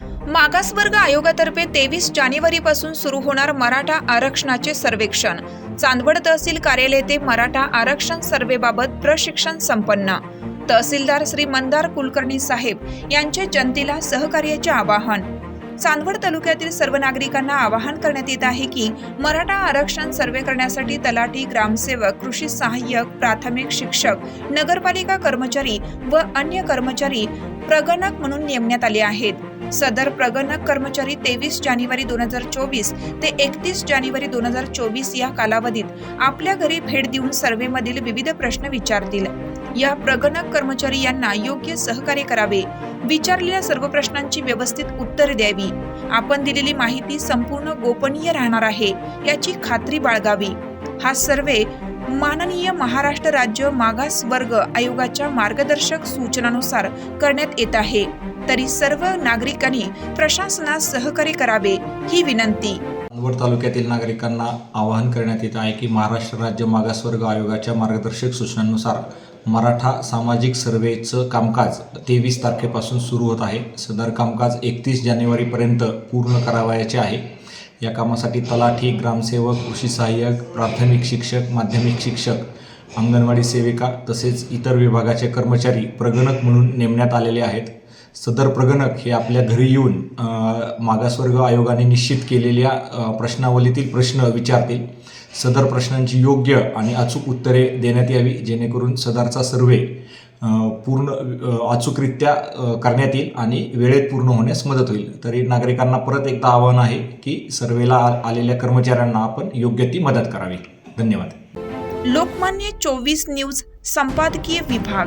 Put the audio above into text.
मागासवर्ग आयोगातर्फे तेवीस जानेवारीपासून सुरू होणार मराठा आरक्षणाचे सर्वेक्षण. चांदवड तहसील कार्यालय ते मराठा आरक्षण सर्वेबाबत प्रशिक्षण संपन्न. तहसीलदार श्री मंदार कुलकर्णी साहेब यांचे जनतेला सहकार्याचे आवाहन. चांदवड तालुक्यातील सर्व नागरिकांना आवाहन करण्यात येत आहे की मराठा आरक्षण सर्वे करण्यासाठी तलाठी ग्रामसेवक कृषी सहाय्यक प्राथमिक शिक्षक नगरपालिका कर्मचारी व अन्य कर्मचारी प्रगणक म्हणून नेमण्यात आले आहेत. सदर प्रगणक कर्मचारी तेवीस जानेवारी दोन हजार चोवीस ते एकतीस जानेवारी दोन हजार चोवीस या कालावधीत आपल्या घरी भेट देऊन सर्वेमधील विविध प्रश्न विचारतील. या प्रगणक कर्मचारी यांना योग्य सहकार्य करावे. विचारलेल्या सर्व प्रश्नांची व्यवस्थित उत्तर द्यावी. आपण दिलेली माहिती संपूर्ण गोपनीय राहणार आहे याची खात्री बाळगावी. हा सर्वे माननीय महाराष्ट्र राज्य मागास वर्ग आयोगाच्या मार्गदर्शक सूचनानुसार करण्यात येत आहे. तरी सर्व नागरिकांनी प्रशासनास सहकार्य करावे ही विनंती. चांदवड तालुक्यातील नागरिकांना आवाहन करण्यात येत आहे की महाराष्ट्र राज्य मागासवर्ग आयोगाच्या मार्गदर्शक सूचनांनुसार मराठा सामाजिक सर्वेचं कामकाज तेवीस तारखेपासून सुरू होत आहे. सदर कामकाज एकतीस जानेवारीपर्यंत पूर्ण करावयाचे आहे. या कामासाठी तलाठी ग्रामसेवक कृषी सहाय्यक प्राथमिक शिक्षक माध्यमिक शिक्षक अंगणवाडी सेविका तसेच इतर विभागाचे कर्मचारी प्रगणक म्हणून नेमण्यात आलेले आहेत. सदर प्रगणक हे आपल्या घरी येऊन मागासवर्ग आयोगाने निश्चित केलेल्या प्रश्नावलीतील प्रश्न विचारतील. सदर प्रश्नांची योग्य आणि अचूक उत्तरे देण्यात यावी जेणेकरून सदरचा सर्वे पूर्ण अचूकरित्या करण्यात येईल आणि वेळेत पूर्ण होण्यास मदत होईल. तरी नागरिकांना परत एकदा आवाहन आहे की सर्वेला आलेल्या कर्मचाऱ्यांना आपण योग्य ती मदत करावी. धन्यवाद. लोकमान्य चोवीस न्यूज संपादकीय विभाग.